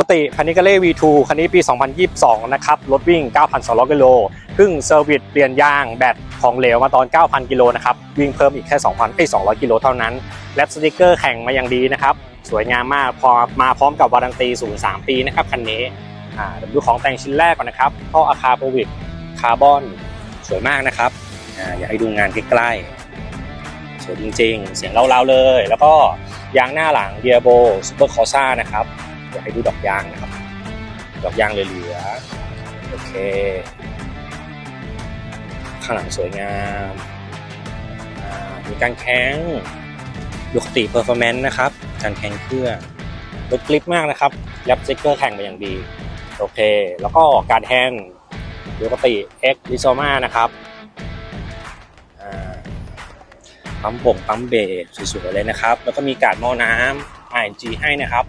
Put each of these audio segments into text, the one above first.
ปกติคันนี้ก็เล่ V2 คันนี้ปี 2022 นะครับ รถวิ่ง 9,200 กิโลเพิ่งเซอร์วิสเปลี่ยนยางแบตของเหลวมาตอน 9,000 กิโลนะครับ วิ่งเพิ่มอีกแค่ 2,000เอ้200 กิโลเท่านั้น และสติกเกอร์แข่งมาอย่างดีนะครับ สวยงามมาก พอมาพร้อมกับวารันตีสูง3ปีนะครับ คันนี้เดี๋ยวดูของแต่งชิ้นแรกก่อนนะครับท่ออาคาโปวิกคาร์บอน สวยมากนะครับออยากให้ดูงานใกล้ๆ สวยจริงๆ เสียงเล่าๆเลย แล้วก็ยางหน้าหลังเดียโบซูเปอร์คอซ่านะครับ อยากให้ดูดอกยางนะครับ ดอกยางเหลือๆโอเค ข้างหลังสวยงามมีการแข้งดูคติเพอร์ฟอร์แมนซ์นะครับ การแข่งเครื่องรถกลิปมากนะครับแรปสติกเกอร์แข่งมาอย่างดี โอเค แล้วก็การแฮนด์ดูคติ X ลิโซมานะครับปั๊มบ่งปั๊มเบรสวยๆเลยนะครับ แล้วก็มีการหม้อน้ำ RNG ให้นะครับ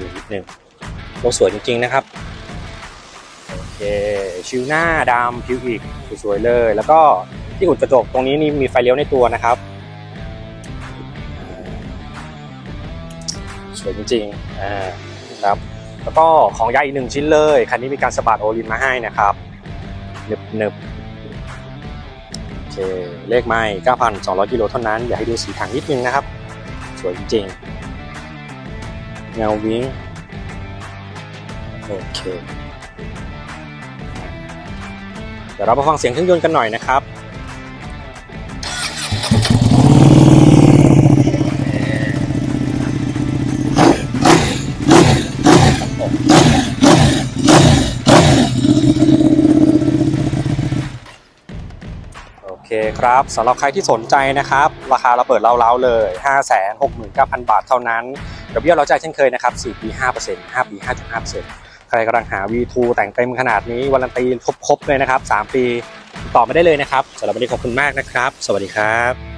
อยู่นิดนึงโลสวยจริงๆนะครับโอเคชิวหน้าดำผิวอีกสวยๆเลย แล้วก็ที่อุดกระจกตรงนี้นี่มีไฟเลี้ยวในตัวนะครับ สวยจริงๆอ่าครับแล้วก็ของยาอีกหนึ่งชิ้นเลย คันนี้มีการสะบัดโอลินมาให้นะครับเนึบเนึบโอเค เลขไม่9,200 กิโลเท่านั้น อยากให้ดูสีถังนิดนึงนะครับ สวยจริงๆ เงาวิ้งโอเค เดี๋ยวเรามาฟังเสียงเครื่องยนต์กันหน่อยนะครับโอเคครับสำหรับใครที่สนใจนะครับ ราคาเราเปิดเล้าๆเลย 569,000 บาทเท่านั้น ดอกเบี้ยเราจ่ายเช่นเคยนะครับ4ปี5% 5ปี 5.5%ใครกำลังหา V2 แต่งเต็มขนาดนี้วารันตีครบๆเลยนะครับ 3 ปีต่อมาได้เลยนะครับสำหรับวันนี้ขอบคุณมากนะครับ สวัสดีครับ